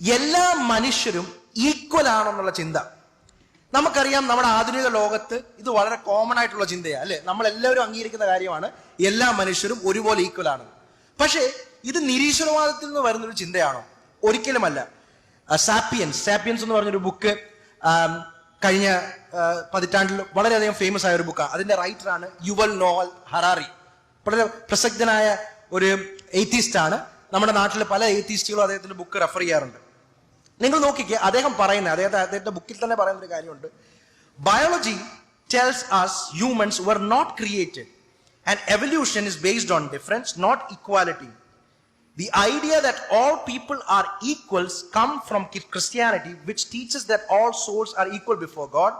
എല്ലാ മനുഷ്യരും ഈക്വൽ ആണെന്നുള്ള ചിന്ത. നമുക്കറിയാം നമ്മുടെ ആധുനിക ലോകത്ത് ഇത് വളരെ കോമൺ ആയിട്ടുള്ള ചിന്തയാണ് അല്ലെ? നമ്മൾ എല്ലാവരും അംഗീകരിക്കുന്ന കാര്യമാണ് എല്ലാ മനുഷ്യരും ഒരുപോലെ ഈക്വൽ ആണ്. പക്ഷേ ഇത് നിരീശ്വരവാദത്തിൽ നിന്ന് വരുന്നൊരു ചിന്തയാണോ? ഒരിക്കലുമല്ല. സാപ്പിയൻസ് സാപ്പിയൻസ് എന്ന് പറഞ്ഞൊരു ബുക്ക് കഴിഞ്ഞ പതിറ്റാണ്ടിൽ വളരെയധികം ഫേമസ് ആയ ഒരു ബുക്കാണ് അതിന്റെ റൈറ്ററാണ് യുവൽ നോവൽ ഹറാറി വളരെ പ്രസക്തനായ ഒരു എയ്ത്തിസ്റ്റ് ആണ്. നമ്മുടെ നാട്ടിലെ പല എയ്ത്തിസ്റ്റുകളും അദ്ദേഹത്തിന്റെ ബുക്ക് റെഫർ ചെയ്യാറുണ്ട്. നിങ്ങൾ നോക്കിക്കേ അദ്ദേഹം പറയുന്നത് അദ്ദേഹത്തെ അദ്ദേഹത്തിന്റെ ബുക്കിൽ തന്നെ പറയുന്ന ഒരു കാര്യമുണ്ട് biology tells us humans were not created and evolution is based on difference not equality The idea that all people are equals come from Christianity, which teaches that all souls are equal before God.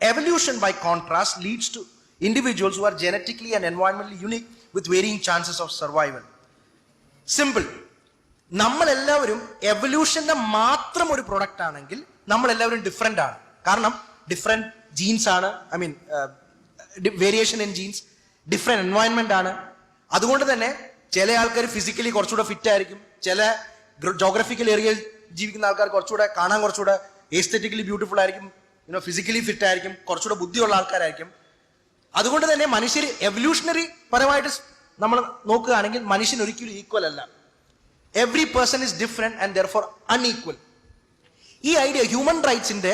Evolution, by contrast, leads to individuals who are genetically and environmentally unique with varying chances of survival. Simple നമ്മളെല്ലാവരും എവല്യൂഷന്റെ മാത്രം ഒരു product ആണെങ്കിൽ നമ്മളെല്ലാവരും different ആണ്. കാരണം different genes ആണ്. I mean variation in genes different environment ആണ്. അതുകൊണ്ട് തന്നെ ചില ആൾക്കാർ ഫിസിക്കലി കുറച്ചുകൂടെ ഫിറ്റ് ആയിരിക്കും. ചില ജോഗ്രഫിക്കൽ ഏരിയയിൽ ജീവിക്കുന്ന ആൾക്കാർ കുറച്ചുകൂടെ കാണാൻ കുറച്ചുകൂടെ എസ്തെറ്റിക്കലി ബ്യൂട്ടിഫുൾ ആയിരിക്കും. യുനോ ഫിസിക്കലി ഫിറ്റ് ആയിരിക്കും. കുറച്ചുകൂടെ ബുദ്ധിയുള്ള ആൾക്കാരായിരിക്കും. അതുകൊണ്ട് തന്നെ മനുഷ്യർ എവല്യൂഷണറി പരമായിട്ട് നമ്മൾ നോക്കുകയാണെങ്കിൽ മനുഷ്യൻ ഒരിക്കലും ഈക്വൽ അല്ല. Every person is different and therefore unequal ഈ ഐഡിയ ഹ്യൂമൻ റൈറ്റ്സിന്റെ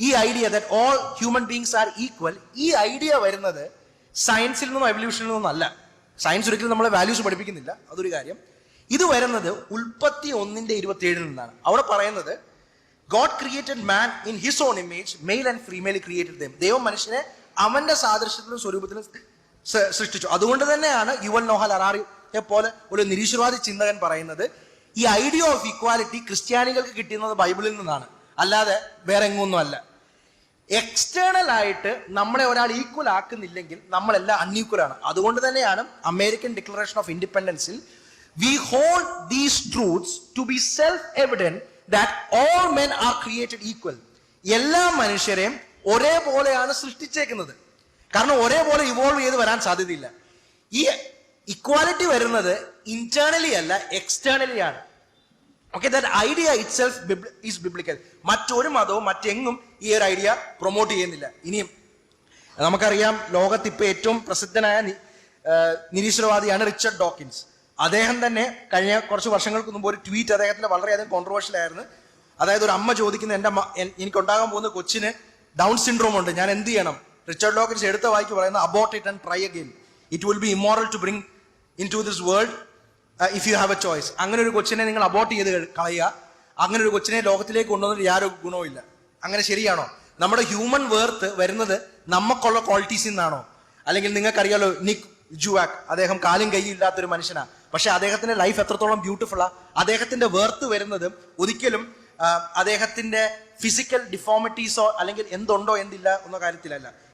ഈ idea that all human beings are equal ഈ ഐഡിയ വരുന്നത് സയൻസിൽ നിന്നും എവല്യൂഷനിൽ നിന്നും അല്ല. സയൻസ് ഒരിക്കലും നമ്മളെ വാല്യൂസ് പഠിപ്പിക്കുന്നില്ല. അതൊരു കാര്യം. ഇത് വരുന്നത് ഉൽപ്പത്തി ഒന്നിന്റെ ഇരുപത്തി ഏഴിൽ നിന്നാണ്. അവിടെ പറയുന്നത് God created man in his own image male and female created ദൈവം ദൈവം മനുഷ്യനെ അവന്റെ സാദൃശ്യത്തിലും സ്വരൂപത്തിലും സൃഷ്ടിച്ചു. അതുകൊണ്ട് തന്നെയാണ് യുവൽ നോഹൽ അറാറിയെ പോലെ ഒരു നിരീശ്വരവാദി ചിന്തകൻ പറയുന്നത് ഈ ഐഡിയ ഓഫ് ഇക്വാലിറ്റി ക്രിസ്ത്യാനികൾക്ക് കിട്ടുന്നത് ബൈബിളിൽ നിന്നാണ്. അല്ലാതെ വേറെ എങ്ങൊന്നും അല്ല എക്സ്റ്റേണൽ ആയിട്ട് നമ്മളെ ഒരാൾ ഈക്വൽ ആക്കുന്നില്ലെങ്കിൽ നമ്മളെല്ലാം അൺഈക്വൽ ആണ്. അതുകൊണ്ട് തന്നെയാണ് American declaration of ഇൻഡിപെൻഡൻസിൽ we hold these truths to be self evident that all men are created equal എല്ലാ മനുഷ്യരെയും ഒരേപോലെയാണ് സൃഷ്ടിച്ചേക്കുന്നത്. കാരണം ഒരേപോലെ ഇവോൾവ് ചെയ്ത് വരാൻ സാധ്യതയില്ല. ഈ ഇക്വാലിറ്റി വരുന്നത് ഇന്റേണലി അല്ല എക്സ്റ്റേണലി ആണ്. Okay that idea itself is biblical മറ്റൊരു മതവും മറ്റെങ്ങും ഈ ഒരു ഐഡിയ പ്രൊമോട്ട് ചെയ്യുന്നില്ല. ഇനിയും നമുക്കറിയാം ലോകത്ത് ഇപ്പൊ ഏറ്റവും പ്രസിദ്ധനായ നിരീശ്വരവാദിയാണ് റിച്ചർഡ് ഡോക്കിൻസ്. അദ്ദേഹം തന്നെ കഴിഞ്ഞ കുറച്ച് വർഷങ്ങൾക്ക് മുമ്പ് ഒരു ട്വീറ്റ് അദ്ദേഹത്തിന്റെ വളരെയധികം കോൺട്രവേഴ്ഷ്യൽ ആയിരുന്നു. അതായത് ഒരു അമ്മ ചോദിക്കുന്ന എന്റെ എനിക്കുണ്ടാകാൻ പോകുന്ന കൊച്ചിന് ഡൗൺ സിൻഡ്രോം ഉണ്ട്. ഞാൻ എന്ത് ചെയ്യണം? റിച്ചർഡ് ഡോക്കിൻസ് എടുത്ത വായിക്ക് പറയുന്ന about it and try again it will be immoral to bring into this world if you have a choice അങ്ങനെ ഒരു കൊച്ചിനെ നിങ്ങൾ അബോട്ട് ചെയ്ത് കള- കളയുക. അങ്ങനെ ഒരു കൊച്ചിനെ ലോകത്തിലേക്ക് കൊണ്ടുവന്നിട്ട് യാതൊരു ഗുണവും ഇല്ല അങ്ങനെ ശരിയാണോ? നമ്മുടെ ഹ്യൂമൻ വേർത്ത് വരുന്നത് നമുക്കുള്ള ക്വാളിറ്റീസിൽ നിന്നാണോ? അല്ലെങ്കിൽ നിങ്ങൾക്കറിയാലോ നിക് ജുവാക് അദ്ദേഹം കാലും കൈയും ഇല്ലാത്തൊരു മനുഷ്യനാ. പക്ഷെ അദ്ദേഹത്തിന്റെ ലൈഫ് എത്രത്തോളം ബ്യൂട്ടിഫുള്ളാ അദ്ദേഹത്തിന്റെ വേർത്ത് വരുന്നത് ഒരിക്കലും അദ്ദേഹത്തിന്റെ ഫിസിക്കൽ ഡിഫോമിറ്റീസോ അല്ലെങ്കിൽ എന്തുണ്ടോ എന്തില്ല എന്ന കാര്യത്തിലല്ല.